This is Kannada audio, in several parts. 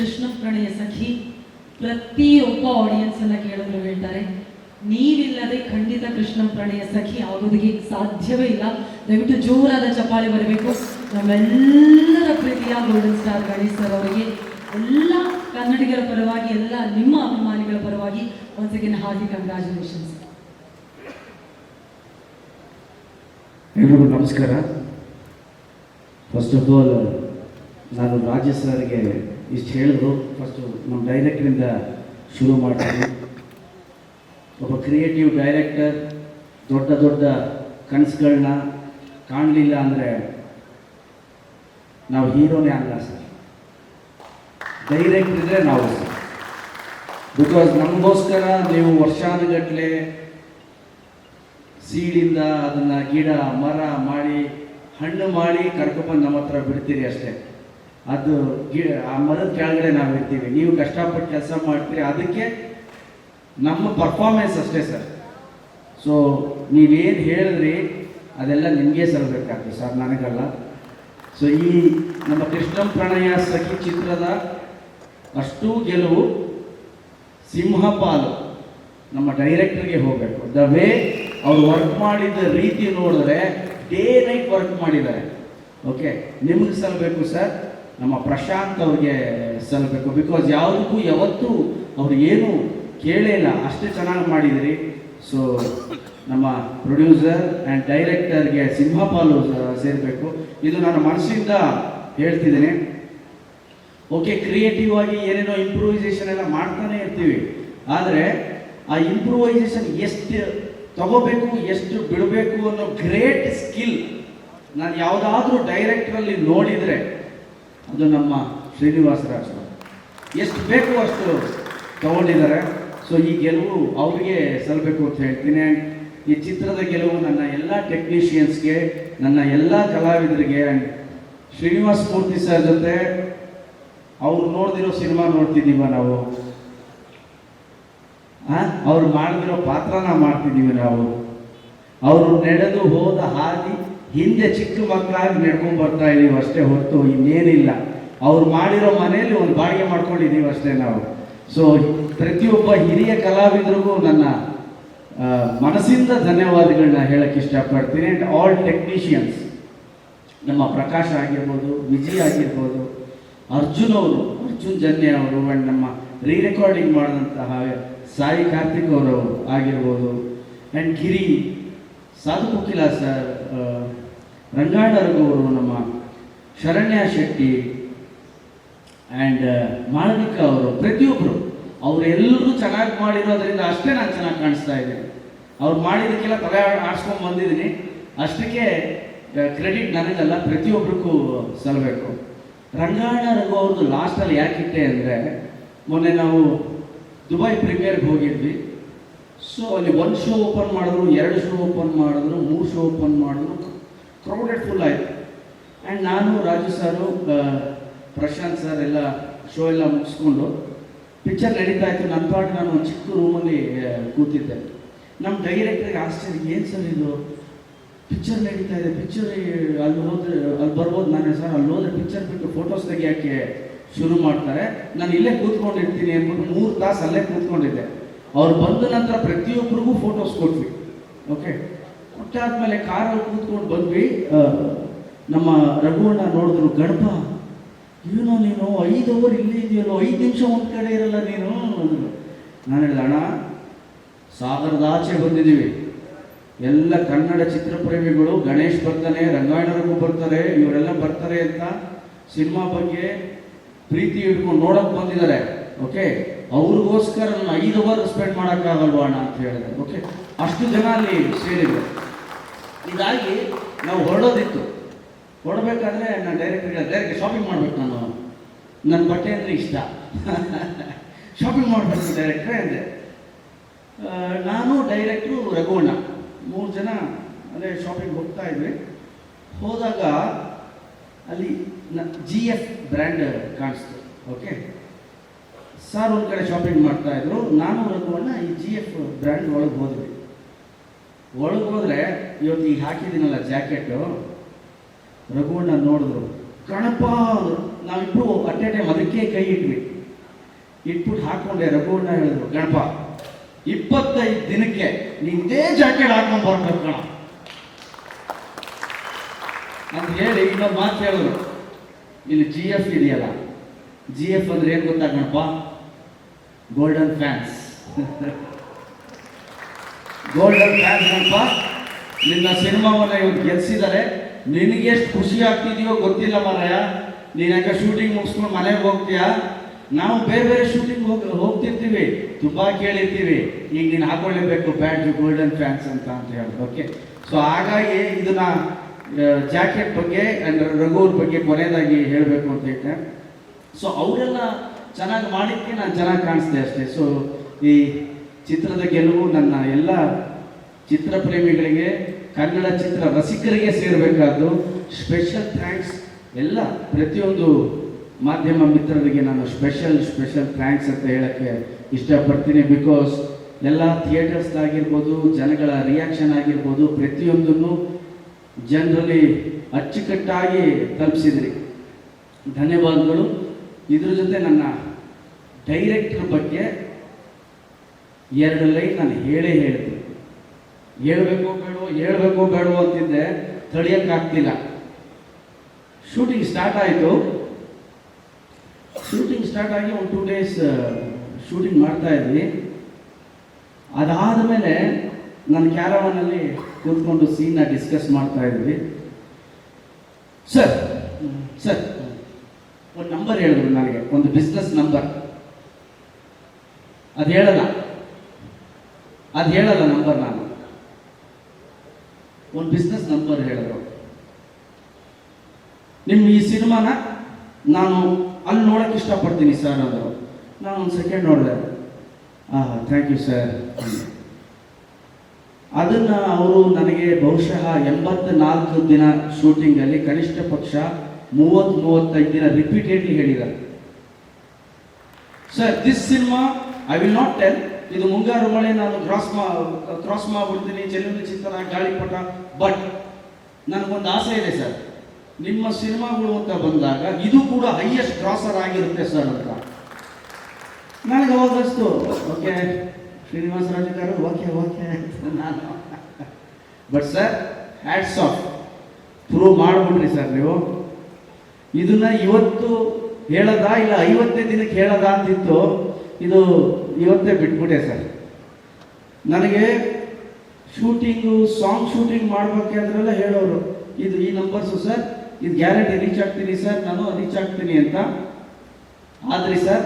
ಕೃಷ್ಣ ಪ್ರಣಯ ಸಖಿ ಪ್ರತಿಯೊಬ್ಬ ಆಡಿಯನ್ಸ್ ಅನ್ನ ಕೇಳಿದ್ರು ಹೇಳ್ತಾರೆ, ನೀವಿಲ್ಲದೆ ಖಂಡಿತ ಕೃಷ್ಣ ಪ್ರಣಯ ಸಖಿ ಆಗೋದಕ್ಕೆ ಸಾಧ್ಯವೇ ಇಲ್ಲ. ದಯವಿಟ್ಟು ಜೋರಾದ ಚಪಾಳಿ ಬರಬೇಕು. ನಮ್ಮೆಲ್ಲರ ಪ್ರೀತಿಯ ಗೋಲ್ಡನ್ ಸ್ಟಾರ್ ಗಣೇಶ್ ಸರ್ ಅವರಿಗೆ, ಎಲ್ಲ ಕನ್ನಡಿಗರ ಪರವಾಗಿ, ಎಲ್ಲ ನಿಮ್ಮ ಅಭಿಮಾನಿಗಳ ಪರವಾಗಿ once ಸೆಕೆಂಡ್ ಎಲ್ರಿಗೂ ನಮಸ್ಕಾರ. ಫಸ್ಟ್ ಆಫ್ ಆಲ್ ನಾನು ರಾಜೇಶ್ ಸರ್ಗೆ ಇಷ್ಟು ಹೇಳಿದ್ರು. ಫಸ್ಟು ನಮ್ಮ ಡೈರೆಕ್ಟ್ರಿಂದ ಶುರು ಮಾಡ್ತೀವಿ ಒಬ್ಬ ಕ್ರಿಯೇಟಿವ್ ಡೈರೆಕ್ಟರ್ ದೊಡ್ಡ ದೊಡ್ಡ ಕನಸುಗಳನ್ನ ಕಾಣಲಿಲ್ಲ ಅಂದರೆ ನಾವು ಹೀರೋನೇ ಅಲ್ಲ ಸರ್. ಡೈರೆಕ್ಟ್ ಇದ್ರೆ ನಾವು ಸರ್. ಬಿಕಾಸ್ ನಮಗೋಸ್ಕರ ನೀವು ವರ್ಷಾನುಗಟ್ಟಲೆ ಸೀಡಿಂದ ಅದನ್ನು ಗಿಡ, ಮರ ಮಾಡಿ, ಹಣ್ಣು ಮಾಡಿ ಕರ್ಕೊಂಬಂದು ನಮ್ಮ ಹತ್ರ ಬಿಡ್ತೀರಿ ಅಷ್ಟೇ. ಅದು ಆ ಮರದ ಕೆಳಗಡೆ ನಾವು ಇರ್ತೀವಿ. ನೀವು ಕಷ್ಟಪಟ್ಟು ಕೆಲಸ ಮಾಡ್ತೀರಿ. ಅದಕ್ಕೆ ನಮ್ಮ ಪರ್ಫಾರ್ಮೆನ್ಸ್ ಅಷ್ಟೇ ಸರ್. ಸೊ ನೀವೇನು ಹೇಳಿದ್ರಿ, ಅದೆಲ್ಲ ನಿಮಗೆ ಸಲ್ಲಬೇಕಾಗ್ತದೆ ಸರ್, ನನಗಲ್ಲ. ಸೊ ಈ ನಮ್ಮ ಕೃಷ್ಣ ಪ್ರಣಯ ಸಖಿ ಚಿತ್ರದ ಅಷ್ಟೂ ಗೆಲುವು ಸಿಂಹಪಾಲು ನಮ್ಮ ಡೈರೆಕ್ಟರ್ಗೆ ಹೋಗಬೇಕು. ದ ವೇ ಅವ್ರು ವರ್ಕ್ ಮಾಡಿದ ರೀತಿ ನೋಡಿದ್ರೆ ಡೇ ನೈಟ್ ವರ್ಕ್ ಮಾಡಿದ್ದಾರೆ. ಓಕೆ ನಿಮ್ಗೆ ಸಲ್ಲಬೇಕು ಸರ್? ನಮ್ಮ ಪ್ರಶಾಂತ್ ಅವ್ರಿಗೆ ಸಲ್ಲಬೇಕು ಬಿಕಾಸ್ ಯಾವುದಕ್ಕೂ ಯಾವತ್ತೂ ಅವ್ರು ಏನು ಕೇಳೇ ಇಲ್ಲ. ಅಷ್ಟೇ ಚೆನ್ನಾಗಿ ಮಾಡಿದಿರಿ. ಸೊ ನಮ್ಮ ಪ್ರೊಡ್ಯೂಸರ್ ಆ್ಯಂಡ್ ಡೈರೆಕ್ಟರ್ಗೆ ಸಿಂಹಪಾಲು ಸೇರಬೇಕು. ಇದು ನಾನು ಮನಸ್ಸಿಂದ ಹೇಳ್ತಿದ್ದೀನಿ. ಓಕೆ ಕ್ರಿಯೇಟಿವ್ ಆಗಿ ಏನೇನೋ ಇಂಪ್ರೂವೈಸೇಷನ್ ಎಲ್ಲ ಮಾಡ್ತಾನೆ ಇರ್ತೀವಿ. ಆದರೆ, ಆ ಇಂಪ್ರೂವೈಸೇಷನ್ ಎಷ್ಟು ತಗೋಬೇಕು, ಎಷ್ಟು ಬಿಡಬೇಕು ಅನ್ನೋ ಗ್ರೇಟ್ ಸ್ಕಿಲ್ ನಾನು ಯಾವುದಾದ್ರೂ ಡೈರೆಕ್ಟ್ರಲ್ಲಿ ನೋಡಿದರೆ ಅದು ನಮ್ಮ ಶ್ರೀನಿವಾಸ ರಾಜ್ ಎಷ್ಟು ಬೇಕು ಅಷ್ಟು ತಗೊಂಡಿದ್ದಾರೆ. ಸೊ ಈ ಗೆಲುವು ಅವರಿಗೆ ಸಲ್ಲಬೇಕು ಅಂತ ಹೇಳ್ತೀನಿ. ಆ್ಯಂಡ್ ಈ ಚಿತ್ರದ ಗೆಲುವು ನನ್ನ ಎಲ್ಲ ಟೆಕ್ನಿಷಿಯನ್ಸ್ಗೆ ನನ್ನ ಎಲ್ಲ ಕಲಾವಿದರಿಗೆ ಆ್ಯಂಡ್ ಶ್ರೀನಿವಾಸ್ ಮೂರ್ತಿ ಸರ್ ಜೊತೆ ಅವ್ರು ನೋಡ್ದಿರೋ ಸಿನಿಮಾ ನೋಡ್ತಿದ್ದೀವ ನಾವು. ಅವ್ರು ಮಾಡಿದಿರೋ ಪಾತ್ರನ ಮಾಡ್ತಿದ್ದೀವಿ ನಾವು. ಅವರು ನಡೆದು ಹೋದ ಹಾದಿ ಹಿಂದೆ ಚಿಕ್ಕ ಮಕ್ಕಳಾಗಿ ನಡ್ಕೊಂಡ್ ಬರ್ತಾ ಇದೀವಿ ಅಷ್ಟೇ ಹೊರತು ಇನ್ನೇನಿಲ್ಲ. ಅವ್ರು ಮಾಡಿರೋ ಮನೆಯಲ್ಲಿ ಒಂದು ಬಾಡಿಗೆ ಮಾಡ್ಕೊಂಡಿದ್ದೀವಿ ಅಷ್ಟೇ ನಾವು. ಸೊ ಪ್ರತಿಯೊಬ್ಬ ಹಿರಿಯ ಕಲಾವಿದರಿಗೂ ನನ್ನ ಮನಸ್ಸಿಂದ ಧನ್ಯವಾದಗಳನ್ನ ಹೇಳಕ್ಕೆ ಇಷ್ಟಪಡ್ತೀನಿ. ಆ್ಯಂಡ್ ಆಲ್ ಟೆಕ್ನಿಷಿಯನ್ಸ್ ನಮ್ಮ ಪ್ರಕಾಶ್ ಆಗಿರ್ಬೋದು ವಿಜಯ್ ಆಗಿರ್ಬೋದು, ಅರ್ಜುನ್ ಅವರು, ಅರ್ಜುನ್ ಜನ್ಯ ಅವರು ಆ್ಯಂಡ್ ನಮ್ಮ ರೀ ರೆಕಾರ್ಡಿಂಗ್ ಮಾಡಿದಂತಹ ಸಾಯಿ ಕಾರ್ತಿಕ್ ಅವರು ಆಗಿರ್ಬೋದು. ಆ್ಯಂಡ್ ಗಿರಿ ಸಾಧು ಕುಕಿಲ ಸರ್ ಅವರು ನಮ್ಮ ಶರಣ್ಯ ಶೆಟ್ಟಿ ಆ್ಯಂಡ್ ಮಾಳವಿಕ ಅವರು ಪ್ರತಿಯೊಬ್ಬರು ಅವರೆಲ್ಲರೂ ಚೆನ್ನಾಗಿ ಮಾಡಿರೋದ್ರಿಂದ ಅಷ್ಟೇ ನಾನು ಚೆನ್ನಾಗಿ ಕಾಣಿಸ್ತಾ ಇದ್ದೀನಿ. ಅವ್ರು ಮಾಡಿದ್ದಕ್ಕೆಲ್ಲ ತಲೆ ಆಡ್ಸ್ಕೊಂಡು ಬಂದಿದ್ದೀನಿ. ಅಷ್ಟಕ್ಕೆ ಕ್ರೆಡಿಟ್ ನನಗಲ್ಲ ಪ್ರತಿಯೊಬ್ಬರಿಗೂ ಸಲ್ಲಬೇಕು ರಂಗಾಯಣ ರಘು ಅವ್ರದ್ದು ಲಾಸ್ಟಲ್ಲಿ ಯಾಕಿಟ್ಟೆ ಅಂದರೆ, ಮೊನ್ನೆ ನಾವು ದುಬೈ ಪ್ರೀಮಿಯರ್ಗೆ ಹೋಗಿದ್ವಿ. ಸೊ ಅಲ್ಲಿ ಒಂದು ಶೋ ಓಪನ್ ಮಾಡಿದ್ರು, ಎರಡು ಶೋ ಓಪನ್ ಮಾಡಿದ್ರು, ಮೂರು ಶೋ ಓಪನ್ ಮಾಡಿದ್ರು ಕ್ರೌಡೆಡ್ ಫುಲ್ ಆಯಿತು ಆ್ಯಂಡ್ ನಾನು ರಾಜು ಸಾರು ಪ್ರಶಾಂತ್ ಸರ್ ಎಲ್ಲ ಶೋ ಎಲ್ಲ ಮುಗಿಸ್ಕೊಂಡು ಪಿಕ್ಚರ್ ನಡೀತಾ ಇತ್ತು. ನನ್ನ ಪಾಟ್ ನಾನು ಒಂದು ಚಿಕ್ಕ ರೂಮಲ್ಲಿ ಕೂತಿದ್ದೆ. ನಮ್ಮ ಡೈರೆಕ್ಟ್ರಿಗೆ ಆಶ್ಚರ್ಯ, ಏನು ಸರ್ ಇದು? ಪಿಕ್ಚರ್ ನಡೀತಾ ಇದೆ. ಪಿಕ್ಚರ್ ಅಲ್ಲಿ ಹೋದ್ರೆ, ಅಲ್ಲಿ ಬರ್ಬೋದು ನಾನೇ ಸರ್. ಅಲ್ಲಿ ಹೋದ್ರೆ ಪಿಕ್ಚರ್ ಬಿಟ್ಟು ಫೋಟೋಸ್ ತೆಗಿಯೋಕ್ಕೆ ಶುರು ಮಾಡ್ತಾರೆ. ನಾನು ಇಲ್ಲೇ ಕೂತ್ಕೊಂಡಿರ್ತೀನಿ ಅಂದ್ಬಿಟ್ಟು ಮೂರು ತಾಸು ಅಲ್ಲೇ ಕೂತ್ಕೊಂಡಿದ್ದೆ. ಅವ್ರು ಬಂದ ನಂತರ ಪ್ರತಿಯೊಬ್ಬರಿಗೂ ಫೋಟೋಸ್ ಕೊಟ್ವಿ. ಓಕೆ ಕೊಟ್ಟಾದ್ಮೇಲೆ ಕಾರಲ್ಲಿ ಕೂತ್ಕೊಂಡು ಬಂದ್ವಿ. ನಮ್ಮ ರಘುವಣ್ಣ ನೋಡಿದ್ರು ಗಣಪ ಏನೋ ನೀನು ಐದು ಅವರ್ ಇಲ್ಲೇ ಇದೆಯಲ್ಲೋ ಐದು ನಿಮಿಷ ಒಂದು ಕಡೆ ಇರಲ್ಲ ನೀನು ಅಂದ್ರು. ನಾನು ಹೇಳಿದೆ ಅಣ್ಣ ಸಾಗರದ ಆಚೆ ಬಂದಿದ್ದೀವಿ. ಎಲ್ಲ ಕನ್ನಡ ಚಿತ್ರಪ್ರೇಮಿಗಳು ಗಣೇಶ್ ಬರ್ತಾನೆ ರಂಗಾಯಣರಿಗೂ ಬರ್ತಾರೆ ಇವರೆಲ್ಲ ಬರ್ತಾರೆ ಅಂತ ಸಿನಿಮಾ ಬಗ್ಗೆ ಪ್ರೀತಿ ಇಟ್ಕೊಂಡು ನೋಡಕ್ ಬಂದಿದ್ದಾರೆ. ಓಕೆ? ಅವ್ರಿಗೋಸ್ಕರ ನಾನು ಐದು ಅವರ್ ಸ್ಪೆಂಡ್ ಮಾಡೋಕ್ಕಾಗಲ್ವಾ ಅಣ್ಣ? ಅಂತ ಹೇಳಿದೆ. ಓಕೆ? ಅಷ್ಟು ಜನ ಅಲ್ಲಿ ಸೇರಿದ್ರು. ಹೀಗಾಗಿ ನಾವು ಹೊರಡೋದಿತ್ತು. ಹೊರಡಬೇಕಾದ್ರೆ ನಾನು ಡೈರೆಕ್ಟ್ ಡೈರೆಕ್ಟ್ ಶಾಪಿಂಗ್ ಮಾಡ್ಬೇಕು ನಾನು. ನನ್ನ ಬಟ್ಟೆ ಅಂದರೆ ಇಷ್ಟ. ಶಾಪಿಂಗ್ ಮಾಡಬೇಕು ಡೈರೆಕ್ಟ್ರೆ ಅಂದರೆ. ನಾನು ಡೈರೆಕ್ಟ್ರು ರಘುವಣ್ಣ. ಮೂರು ಜನ ಅದೇ ಶಾಪಿಂಗ್ ಹೋಗ್ತಾ ಇದ್ವಿ. ಹೋದಾಗ ಅಲ್ಲಿ ನ ಜಿ ಎಫ್ ಬ್ರ್ಯಾಂಡ್ ಕಾಣಿಸ್ತು. ಓಕೆ ಸರ್ ಒಂದು ಕಡೆ ಶಾಪಿಂಗ್ ಮಾಡ್ತಾಯಿದ್ರು ನಾನು, ರಘುವಣ್ಣ ಈ ಜಿ ಎಫ್ ಬ್ರ್ಯಾಂಡ್ ಒಳಗೆ ಹೋದ್ವಿ. ಒಳಗೆ ಹೋದ್ರೆ ಇವತ್ತು ಈಗ ಹಾಕಿದ್ದೀನಲ್ಲ ಜಾಕೆಟು ರಘುವಣ್ಣ ನೋಡಿದ್ರು ಅಂದ್ರು ನಾವಿಬ್ರು ಅಟ್ ಎ ಟೈಮ್ ಅದಕ್ಕೆ ಕೈ ಇಟ್ವಿ. ಇಟ್ಬಿಟ್ಟು ಹಾಕೊಂಡೆ ರಘುವಣ್ಣ ಹೇಳಿದ್ರು ಗಣಪ ಇಪ್ಪತ್ತೈದು ದಿನಕ್ಕೆ ನಿಂದೇ ಜಾಕೆಟ್ ಹಾಕೊಂಡ್ ಬರ್ಬೇಕು ಕಣ. ಅಂತ ಹೇಳಿ ಇನ್ನೊಂದು ಮಾತು ಹೇಳಿದ್ರು. ಇಲ್ಲಿ ಜಿ ಎಫ್ ಇದೆಯಲ್ಲ ಜಿ ಎಫ್ ಅಂದ್ರೆ ಏನು ಗೊತ್ತಾ Ganapa golden fans golden fans ನಿನ್ನ ಸಿನಿಮಾವನ್ನು ಇವ್ರು ಗೆಲ್ಸಿದ್ದಾರೆ ನಿನಗೆ ಎಷ್ಟು ಖುಷಿ ಆಗ್ತಿದೆಯೋ ಗೊತ್ತಿಲ್ಲ ಮಾರಾಯ. ನೀನು ಯಾಕೆ ಶೂಟಿಂಗ್ ಮುಗಿಸ್ಕೊಂಡು ಮನೆಗೆ ಹೋಗ್ತೀಯಾ? ನಾವು ಬೇರೆ ಬೇರೆ ಶೂಟಿಂಗ್ ಹೋಗಿ ಹೋಗ್ತಿರ್ತೀವಿ. ತುಂಬ ಕೇಳಿರ್ತೀವಿ. ಈಗ ನೀನು ಹಾಕೊಳ್ಳೇಬೇಕು ಬ್ಯಾಡ್ಜ್ ಗೋಲ್ಡನ್ ಫ್ಯಾನ್ಸ್ ಅಂತ ಅಂತ ಹೇಳಿ. ಓಕೆ ಸೊ ಹಾಗಾಗಿ ಇದನ್ನ ಜಾಕೆಟ್ ಬಗ್ಗೆ ಆ್ಯಂಡ್ ರಘುವ್ರ ಬಗ್ಗೆ ಕೊನೆಯದಾಗಿ ಹೇಳಬೇಕು ಅಂತ ಇಟ್ಟೆ ಸೊ ಅವರೆಲ್ಲ ಚೆನ್ನಾಗಿ ಮಾಡಿದ್ದಕ್ಕೆ ನಾನು ಚೆನ್ನಾಗಿ ಕಾಣಿಸ್ದೆ ಅಷ್ಟೇ. ಸೊ ಈ ಚಿತ್ರದ ಗೆಲುವು ನನ್ನ ಎಲ್ಲ ಚಿತ್ರ ಪ್ರೇಮಿಗಳಿಗೆ, ಕನ್ನಡ ಚಿತ್ರ ರಸಿಕರಿಗೆ ಸೇರಬೇಕಾದ್ದು. ಸ್ಪೆಷಲ್ ಥ್ಯಾಂಕ್ಸ್ ಎಲ್ಲ ಪ್ರತಿಯೊಂದು ಮಾಧ್ಯಮ ಮಿತ್ರರಿಗೆ ನಾನು ಸ್ಪೆಷಲ್ ಸ್ಪೆಷಲ್ ಥ್ಯಾಂಕ್ಸ್ ಅಂತ ಹೇಳಕ್ಕೆ ಇಷ್ಟಪಡ್ತೀನಿ ಬಿಕಾಸ್ ಎಲ್ಲ ಥಿಯೇಟರ್ಸ್ ಆಗಿರ್ಬೋದು, ಜನಗಳ ರಿಯಾಕ್ಷನ್ ಆಗಿರ್ಬೋದು, ಪ್ರತಿಯೊಂದನ್ನು ಜನರಲ್ಲಿ ಅಚ್ಚುಕಟ್ಟಾಗಿ ತಲುಪಿಸಿದ್ರಿ. ಧನ್ಯವಾದಗಳು. ಇದ್ರ ಜೊತೆ ನನ್ನ ಡೈರೆಕ್ಟ್ರ್ ಬಗ್ಗೆ ಎರಡು ಲೈನ್ ನಾನು ಹೇಳೇ ಹೇಳ್ತೀನಿ. ಹೇಳ್ಬೇಕು ಬೇಡೋ ಹೇಳ್ಬೇಕು ಬೇಡೋ ಅಂತಿದ್ದೆ ತಡೆಯೋಕ್ಕಾಗ್ತಿಲ್ಲ. ಶೂಟಿಂಗ್ ಸ್ಟಾರ್ಟ್ ಆಯಿತು. ಶೂಟಿಂಗ್ ಸ್ಟಾರ್ಟ್ ಆಗಿ ಒಂದು ಟೂ ಡೇಸ್ ಶೂಟಿಂಗ್ ಮಾಡ್ತಾ ಇದ್ವಿ. ಅದಾದ ಮೇಲೆ ನನ್ನ ಕ್ಯಾರವನಲ್ಲಿ ಕೂತ್ಕೊಂಡು ಸೀನ್ನ ಡಿಸ್ಕಸ್ ಮಾಡ್ತಾ ಇದ್ವಿ. ಸರ್ ಸರ್ ಒಂದು ನಂಬರ್ ಹೇಳಿದ್ರು ನನಗೆ, ಒಂದು ಬಿಸ್ನೆಸ್ ನಂಬರ್ ಅದು ಹೇಳಲ್ಲ. ಅದು ಹೇಳಲ್ಲ ನಂಬರ್ ನಾನು. ಒಂದು ಬಿಸ್ನೆಸ್ ನಂಬರ್ ಹೇಳಿದ್ರು. ನಿಮ್ಮ ಈ ಸಿನಿಮಾನ ನಾನು ಅಲ್ಲಿ ನೋಡಕ್ಕೆ ಇಷ್ಟಪಡ್ತೀನಿ ಸರ್ ಅಂದರು ನಾನು ಒಂದು ಸೆಕೆಂಡ್ ನೋಡಿದೆ. ಹಾಂ ಥ್ಯಾಂಕ್ ಯು ಸರ್ ಅದನ್ನು ಅವರು ನನಗೆ ಬಹುಶಃ ಎಂಬತ್ನಾಲ್ಕು ದಿನ ಶೂಟಿಂಗಲ್ಲಿ ಕನಿಷ್ಠ ಪಕ್ಷ ಮೂವತ್ತು ಮೂವತ್ತೈದು ದಿನ ರಿಪೀಟೆಡ್ಲಿ ಹೇಳಿದ್ದಾರೆ. Sir this cinema I will not tell ಇದು ಮುಂಗಾರು ಮಳೆ, ನಾನು ಕ್ರಾಸ್ ಮಾ ಕ್ರಾಸ್ ಮಾಡ್ಬಿಡ್ತೀನಿ ಚೆಲುವಿನ ಗಾಳಿ ಗಾಳಿಪಟ ಬಟ್ ನನಗೊಂದು ಆಸೆ ಇದೆ ಸರ್. ನಿಮ್ಮ ಸಿನಿಮಾಗಳು ಅಂತ ಬಂದಾಗ ಇದು ಕೂಡ ಹೈಯೆಸ್ಟ್ ಕ್ರಾಸರ್ ಆಗಿರುತ್ತೆ ಸರ್ ಅಂತ. ನನಗೆ ಹೋಗಷ್ಟು ಓಕೆ ಶ್ರೀನಿವಾಸ ರಾಜಕಾರು ಓಕೆ ಓಕೆ ನಾನು. But sir hats off prove ಮಾಡ್ಬಿಡ್ರಿ sir ನೀವು. ಇದನ್ನ ಇವತ್ತು ಹೇಳದ ಇಲ್ಲ ಐವತ್ತನೇ ದಿನಕ್ಕೆ ಹೇಳದ ಅಂತಿತ್ತು. ಇದು ಇವತ್ತೇ ಬಿಟ್ಬಿಟ್ಟೆ ಸರ್. ನನಗೆ ಶೂಟಿಂಗು, ಸಾಂಗ್ ಶೂಟಿಂಗ್ ಮಾಡ್ಬೇಕಾದ್ರೆಲ್ಲ ಹೇಳೋರು, ಇದು ಈ ನಂಬರ್ಸು ಸರ್, ಇದು ಗ್ಯಾರಂಟಿ ರೀಚ್ ಆಗ್ತೀನಿ ಸರ್, ನಾನು ರೀಚ್ ಆಗ್ತೀನಿ ಅಂತ. ಆದ್ರಿ ಸರ್,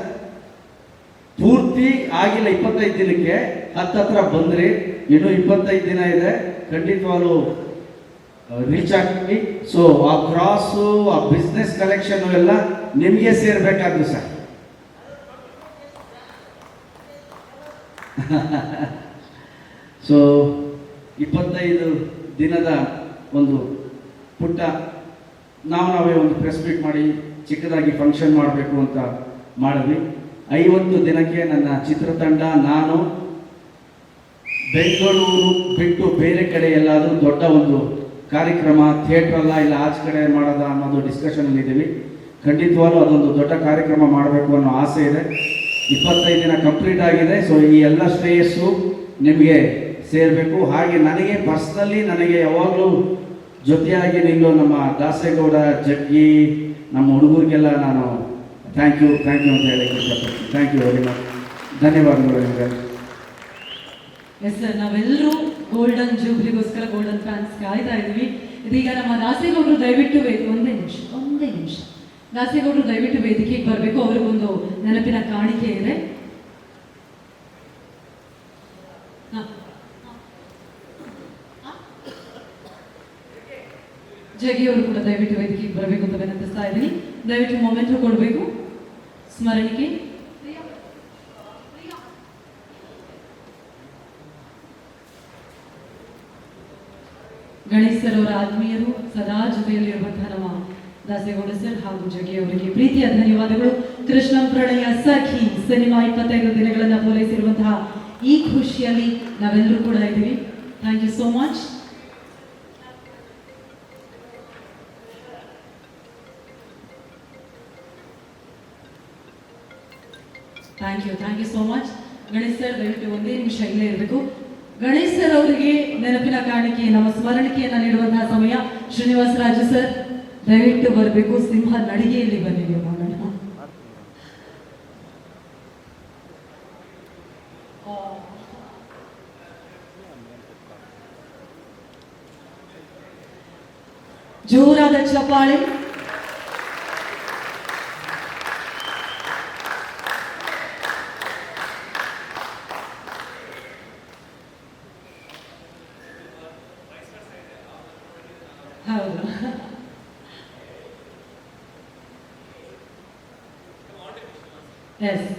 ಪೂರ್ತಿ ಆಗಿಲ್ಲ ಇಪ್ಪತ್ತೈದು ದಿನಕ್ಕೆ ಹತ್ತತ್ರ ಬಂದ್ರಿ ಇನ್ನೂ ಇಪ್ಪತ್ತೈದು ದಿನ ಇದೆ, ಖಂಡಿತವಾಗ್ಲೂ ರೀಚ್ ಆಗ್ತೀವಿ ಸೊ ಆ ಕ್ರಾಸು ಆ ಬಿಸ್ನೆಸ್ ಕಲೆಕ್ಷನ್ ಎಲ್ಲ ನಿಮಗೆ ಸೇರ್ಬೇಕಾದ್ರು ಸರ್. ಸೊ ಇಪ್ಪತ್ತೈದು ದಿನದ ಒಂದು ಪುಟ್ಟ ನಾವು ನಾವೇ ಒಂದು ಪ್ರೆಸ್ ಮೀಟ್ ಮಾಡಿ ಚಿಕ್ಕದಾಗಿ ಫಂಕ್ಷನ್ ಮಾಡಬೇಕು ಅಂತ ಮಾಡಿದ್ವಿ. ಐವತ್ತು ದಿನಕ್ಕೆ ನನ್ನ ಚಿತ್ರತಂಡ, ನಾನು ಬೆಂಗಳೂರು ಬಿಟ್ಟು ಬೇರೆ ಕಡೆ ಎಲ್ಲಾದರೂ ದೊಡ್ಡ ಒಂದು ಕಾರ್ಯಕ್ರಮ, ಥಿಯೇಟರ್ ಅಲ್ಲ, ಇಲ್ಲ ಆಚೆ ಕಡೆ ಮಾಡೋದ ಅನ್ನೋದು ಡಿಸ್ಕಷನ್ ಅಲ್ಲಿ ಇದ್ದೀವಿ. ಖಂಡಿತವಾಗ್ಲೂ ಅದೊಂದು ದೊಡ್ಡ ಕಾರ್ಯಕ್ರಮ ಮಾಡಬೇಕು ಅನ್ನೋ ಆಸೆ ಇದೆ. ಇಪ್ಪತ್ತೈದು ದಿನ ಕಂಪ್ಲೀಟ್ ಆಗಿದೆ. ಸೊ ಈ ಎಲ್ಲ ಶ್ರೇಯಸ್ಸು ನಿಮಗೆ ಸೇರಬೇಕು. ಹಾಗೆ ನನಗೆ ಪರ್ಸ್ನಲಿ ನನಗೆ ಯಾವಾಗಲೂ ಜೊತೆಯಾಗಿ ನಿಲ್ಲೋ ನಮ್ಮ ದಾಸೇಗೌಡ, ಜಗ್ಗಿ, ನಮ್ಮ ಹುಡುಗರಿಗೆಲ್ಲ ನಾನು ಥ್ಯಾಂಕ್ ಯು ಥ್ಯಾಂಕ್ ಯು ಅಂತ ಹೇಳಿ ಥ್ಯಾಂಕ್ ಯು ವೆರಿ ಮಚ್ ಧನ್ಯವಾದಗಳು ನಿಮಗೆ. ಸರ್ ನಾವೆಲ್ಲರೂ ಗೋಲ್ಡನ್ ಜೂಬ್ಲಿಗೋಸ್ಕರ ಗೋಲ್ಡನ್ ಫ್ಯಾನ್ಸ್ ಕಾಯ್ತಾ ಇದ್ವಿ ಇದೀಗ ನಮ್ಮ ದಾಸೇಗೌಡರು ದಯವಿಟ್ಟು ಬೇಕು ಒಂದೇ ನಿಮಿಷ ಒಂದೇ ನಿಮಿಷ. ದಾಸೇಗೌಡರು ದಯವಿಟ್ಟು ವೇದಿಕೆಗೆ ಬರಬೇಕು. ಅವ್ರಿಗೊಂದು ನೆನಪಿನ ಕಾಣಿಕೆ ಇದೆ. ಜಗಿಯವರು ಕೂಡ ದಯವಿಟ್ಟು ವೇದಿಕೆಗೆ ಬರಬೇಕು ಅಂತ ವಿನಂತಿಸ್ತಾ ಇದ್ದೀನಿ. ದಯವಿಟ್ಟು ಮೊಮೆಂಟ್ ಕೊಡಬೇಕು ಸ್ಮರಣಿಕೆ. ಗಣೇಶ್ ಆತ್ಮೀಯರು ಸದಾ ಜೊತೆಯಲ್ಲಿರುವಂತಹ ನಮ್ಮ ದಾಸೇಗೌಡ ಸರ್ ಹಾಗೂ ಅವರಿಗೆ ಪ್ರೀತಿಯ ಧನ್ಯವಾದಗಳು. ಕೃಷ್ಣಂ ಪ್ರಣಯ ಸಖಿ ಸಿನಿಮಾ ಇಪ್ಪತ್ತೈದು ದಿನಗಳನ್ನು ಪೂರೈಸಿರುವಂತಹ ಈ ಖುಷಿಯಲ್ಲಿ ನಾವೆಲ್ಲರೂ ಕೂಡ ಇದ್ದೀವಿ. Thank you so much thank you thank you so much Ganesh sir ದಯವಿಟ್ಟು ಒಂದೇ ನಿಮಿಷ ಇಲ್ಲೇ ಇರಬೇಕು. ಗಣೇಶ್ ಸರ್ ಅವರಿಗೆ ನೆನಪಿನ ಕಾಣಿಕೆ, ನಮ್ಮ ಸ್ಮರಣಿಕೆಯನ್ನ ನೀಡುವಂತಹ ಸಮಯ. ಶ್ರೀನಿವಾಸ ರಾಜು ಸರ್ ದಯವಿಟ್ಟು ಬರಬೇಕು ಸಿಂಹ ನಡಿಗೆಯಲ್ಲಿ ಬನ್ನಿ ನೀವು ನೋಡೋಣ ಜೋರಾದ ಚಪ್ಪಾಳೆ ಹೌದು ಎಸ್